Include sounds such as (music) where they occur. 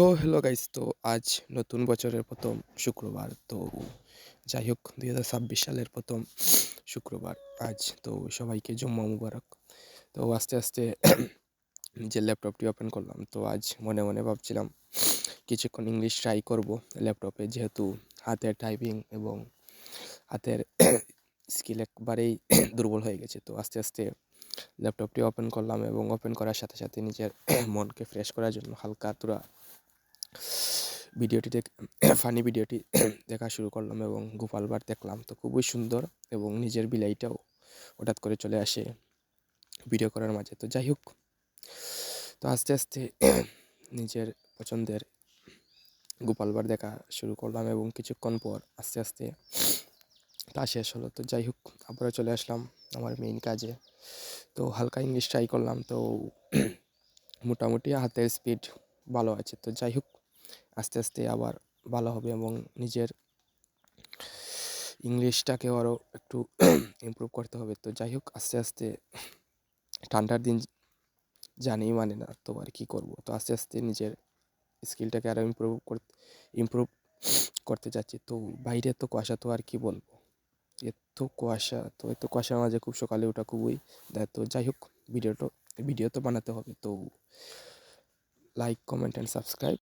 তো hello guys তো আজ নতুন বছরের প্রথম শুক্রবার, তো যাই হোক দুই হাজার ছাব্বিশ সালের প্রথম শুক্রবার আজ, তো সবাইকে জম্মা মুবারক। তো আস্তে আস্তে (clears throat) নিজের ল্যাপটপটি ওপেন করলাম, তো আজ মনে মনে ভাবছিলাম কিছুক্ষণ ইংলিশ ট্রাই করব ল্যাপটপে, যেহেতু হাতের টাইপিং এবং হাতের (clears throat) স্কিল একবারেই (clears throat) দুর্বল হয়ে গেছে। তো আস্তে আস্তে ল্যাপটপটি ওপেন করলাম এবং ওপেন করার সাথে সাথে নিজের মনকে ফ্রেশ করার জন্য হালকা তুরা ভিডিওটি দেখ (clears throat) ফানি ভিডিওটি (clears throat) দেখা শুরু করলাম এবং গোপাল বার দেখলাম। তো খুবই সুন্দর এবং নিজের বিলাইটাও হঠাৎ করে চলে আসে ভিডিও করার মাঝে। তো যাই হোক, তো আস্তে আস্তে (clears throat) নিজের পছন্দের গোপাল বার দেখা শুরু করলাম এবং কিছুক্ষণ পর আস্তে আস্তে (sniffs) তা শেষ হলো। তো যাই হোক, আবারও চলে আসলাম আমার মেইন কাজে। তো হালকা ইংলিশ ট্রাই করলাম, তো মোটামুটি হাতের স্পিড ভালো আছে। তো যাই হোক আস্তে আস্তে আবার ভালো হবে এবং নিজের ইংলিশটাকেও আরও একটু (clears throat) ইমপ্রুভ করতে হবে। তো যাই হোক, আস্তে আস্তে ঠান্ডার দিন জানি মানে না, তো আর কী করব? তো আস্তে আস্তে নিজের স্কিলটাকে আরও ইমপ্রুভ করতে ইমপ্রুভ (clears throat) করতে যাচ্ছি। তো বাইরে তো কুয়াশা, তো আর কি বলব? এত কুয়াশা, তো এত কুয়াশার মাঝে খুব সকালে ওঠা খুবই দেয়। তো যাই হোক, ভিডিওটা, ভিডিও তো বানাতে হবে। তো লাইক কমেন্ট অ্যান্ড সাবস্ক্রাইব